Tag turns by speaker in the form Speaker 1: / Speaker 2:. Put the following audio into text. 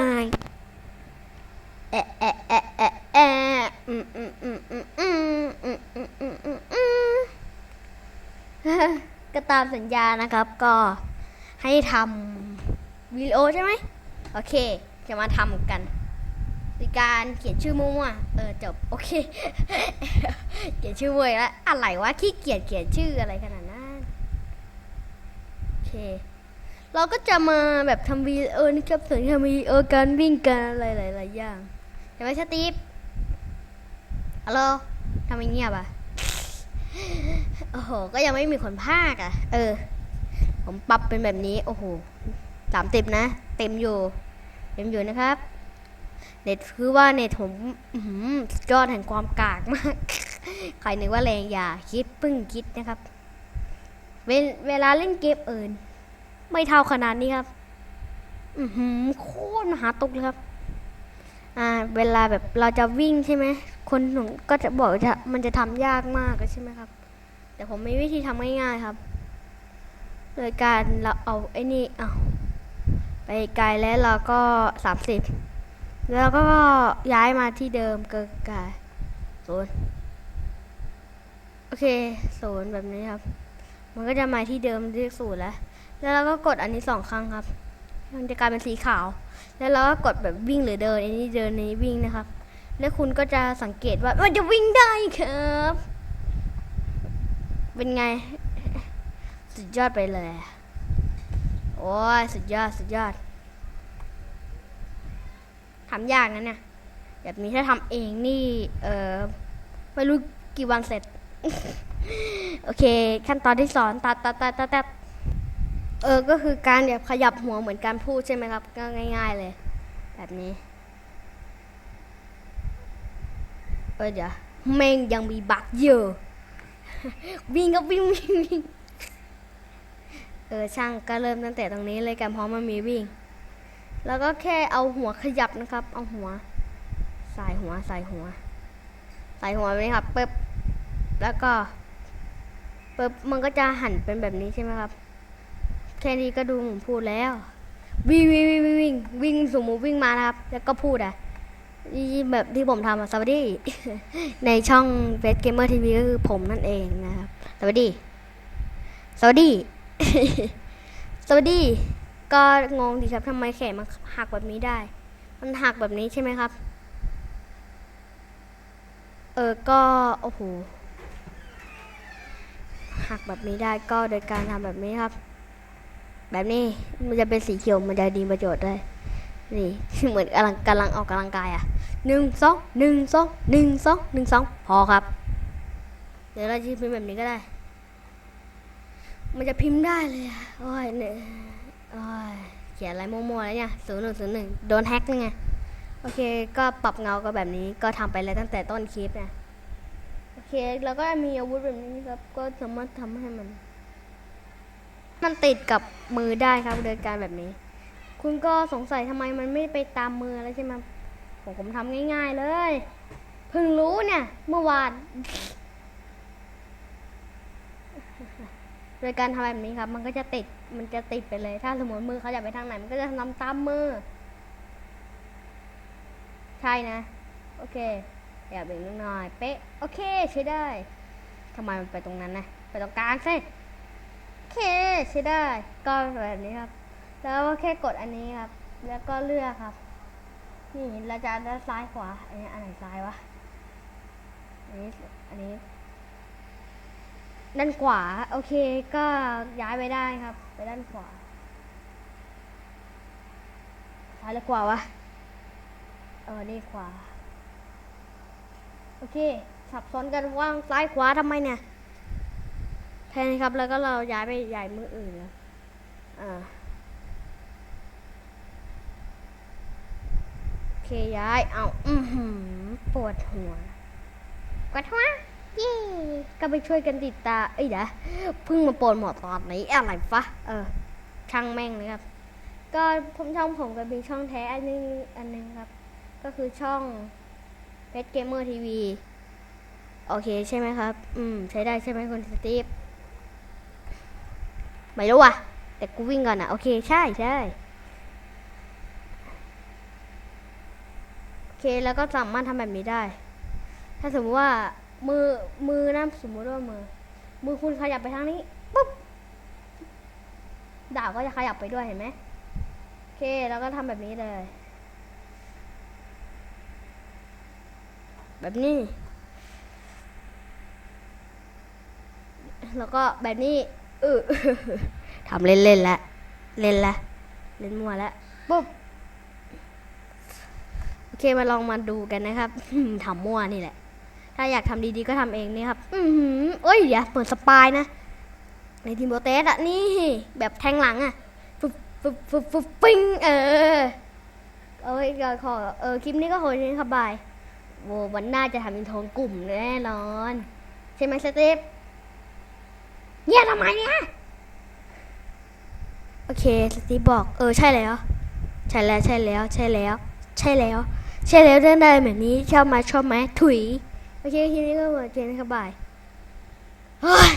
Speaker 1: ายแอะแอะแอะแอะแอะอืมอืมอืมอืมอืมอืมอืมอืมอืมอืมก็ตามสัญญานะครับ ก็ให้ทำวิดีโอใช่ไหมโอเค จะมาทำกันโดยการเขียนชื่อมั่วๆเออจบโอเค เขียนชื่อเว้ยแล้วอะไรวะขี้เกียจเขียนชื่ออะไรขนาดนั้นโอเค เราก็จะมาแบบทำวีดีโอนะครับส่วนทำวีดีโอการวิ่งกันอะไรหลายๆอย่างใช่ไหมสตีฟฮัลโหลทำไมเงียบอะ โอ้โห ก็ยังไม่มีคนภาคอะ เออ ผมปรับเป็นแบบนี้ โอ้โหสามเต็มนะ เต็มอยู่ เต็มอยู่นะครับ เน็ตคือว่าเน็ตผมหือสุดยอดแห่งความกากมาก ใครนึกว่าแรงอย่าคิดพิ่งคิดนะครับเวเวลาเล่นเกมอื่น ไม่เท่าขนาดนี้ครับ อือหือโคตรมหาตุกเลยครับ อ่า เวลาแบบเราจะวิ่งใช่ไหม คนหนุ่มก็จะบอกจะมันจะทำยากมากใช่ไหมครับ แต่ผมมีวิธีทำง่ายๆครับ โดยการเราเอาไอ้นี่เอาไปไกลแล้วเราก็สามสิบแล้วก็ย้ายมาที่เดิมเกินกายศูนย์โอเคศูนย์แบบนี้ครับ มันก็จะมาที่เดิมเรียกศูนย์แล้ว แล้วเราก็กดอันนี้สองครั้งครับ มันจะกลายเป็นสีขาว แล้วเราก็กดแบบวิ่งหรือเดิน อันนี้เดินอันนี้วิ่งนะครับ แล้วคุณก็จะสังเกตว่ามันจะวิ่งได้ครับ เป็นไง สุดยอดไปเลย โอ้ยสุดยอดสุดยอดทำยากนะเนี่ยแบบนี้ถ้าทำเองนี่ เออไม่รู้กี่วันเสร็จ โอเค ขั้นตอนที่สอนตัดตัดตัดตัดตัด เออ ก็คือการแบบขยับหัวเหมือนการพูดใช่ไหมครับ ก็ง่าย ๆเลย แบบนี้ เออเดี๋ยวแม่งยังมีบักเยอะ วิ่งก็วิ่งวิ่งวิ่งเออช่างก็เริ่มตั้งแต่ตรงนี้เลยกันเพราะมันมีวิ่ง แล้วก็แค่เอาหัวขยับนะครับ เอาหัว สายหัวสายหัว สายหัวแบบนี้ครับปึ๊บแล้วก็ปึ๊บมันก็จะหันเป็นแบบนี้ใช่ไหมครับ แค่นี้ก็ดูผมพูดแล้ววิ่งวิ่งวิ่งวิ่งวิ่งวิ่งสมมติวิ่งมานะครับ แล้วก็พูดอะนี่แบบที่ผมทำอะสวัสดี ในช่องเฟสเกมเมอร์ทีวีก็คือผมนั่นเองนะครับ สวัสดี สวัสดี สวัสดี ก็งงดีครับทำไมแขนมันหักแบบนี้ได้ มันหักแบบนี้ใช่ไหมครับ เออก็โอ้โหหักแบบนี้ได้ก็โดยการทำแบบนี้ครับ แบบนี้มันจะเป็นสีเขียวมันจะดีประโยชน์ได้ นี่เหมือนกำลังกำลังออกกำลังกายอะหนึ่งสองหนึ่งสองหนึ่งสองหนึ่งสองพอครับ เดี๋ยวเราจะพิมพ์แบบนี้ก็ได้ มันจะพิมพ์ได้เลยอะโอ้ยเนี่ยโอ้ยเขียนอะไรมั่วๆแล้วเนี่ยศูนย์หนึ่งศูนย์หนึ่งโดนแฮ็กนี่ไงโอเค ก็ปรับเงาก็แบบนี้ก็ทำไปแล้วตั้งแต่ต้นคลิปนะโอเค แล้วก็มีอาวุธแบบนี้ครับ ก็สามารถทำให้มัน มันติดกับมือได้ครับโดยการแบบนี้ คุณก็สงสัยทำไมมันไม่ไปตามมือแล้วใช่ไหมผมผมทำง่าย ๆเลย เพิ่งรู้เนี่ย เมื่อวานโดยการทำแบบนี้ครับ มันก็จะติดมันจะติดไปเลย ถ้าสมมติมือเขาอยากไปทางไหน มันก็จะทำตามมือ ใช่นะ โอเคอย่าเบ่งนิดหน่อย เป๊ะ โอเค ใช้ได้ทำไมมันไปตรงนั้นนะ ไปตรงกลางสิ เคใช้ได้ก็แบบนี้ครับ แล้วก็แค่กดอันนี้ครับ แล้วก็เลือกครับ นี่เราจะด้านซ้ายขวา อันนี้อันไหนซ้ายวะอันนี้อันนี้ด้านขวาโอเคก็ย้ายไปได้ครับ ไปด้านขวาซ้ายหรือขวาวะเออนี่ขวา โอเค สับสนกันว่างซ้ายขวาทำไมเนี่ย แทนครับ แล้วก็เราย้ายไปย้ายมืออื่นแล้วอ่าโอเคย้ายเอาอือหือปวดหัวปวดหัวเย่ก็ไปช่วยกันติดตาเอ้ยเดี๋ยวเพิ่งมาปวดหมอตอนนี้อะไรฟะเออ ช่างแม่งเลยครับ ก็ผมช่องผมก็มีช่องแท้อันนึงอันนึงครับ ก็คือช่องเพชรเกมเมอร์ทีวีโอเคใช่ไหมครับ อืม ใช้ได้ใช่ไหมคุณสตีฟ ไม่รู้ว่ะ แต่กูวิ่งก่อนอะโอเคใช่ใช่โอเคแล้วก็สามารถทำแบบนี้ได้ ถ้าสมมติว่ามือมือนะสมมติว่ามือ มือคุณขยับไปทางนี้ปุ๊บดาบก็จะขยับไปด้วยเห็นไหมโอเคแล้วก็ทำแบบนี้เลย แบบนี้ แล้วก็แบบนี้ เออทำเล่นๆแล้วเล่นละเล่นมัวแล้วปุ๊บโอเคมาลองมาดูกันนะครับทำมั่วนี่แหละ ถ้าอยากทำดีๆก็ทำเองนี่ครับ อือหือเอ้ยเดี๋ยวเปิดสปายนะ ในทีมโบเตสอะนี่ แบบแทงหลังอะฟึบฟึบฟึบฟึบปิ้งเออเอาไว้ก่อขอเออคลิปนี้ก็โหยนี้ครับบายโววันหน้าจะทำอินโทรกลุ่มแน่นอน ใช่ไหมสเตฟ เนี่ยทำไมเนี่ยโอเคสตีบอกเออใช่แล้ว ใช่แล้วใช่แล้วใช่แล้ว ใช่แล้ว ใช่แล้วเรื่องใดแบบนี้ชอบไหมาชอบไหมถุย โอเคทีนี้ก็หมดเกมนะครับบายเฮ้ย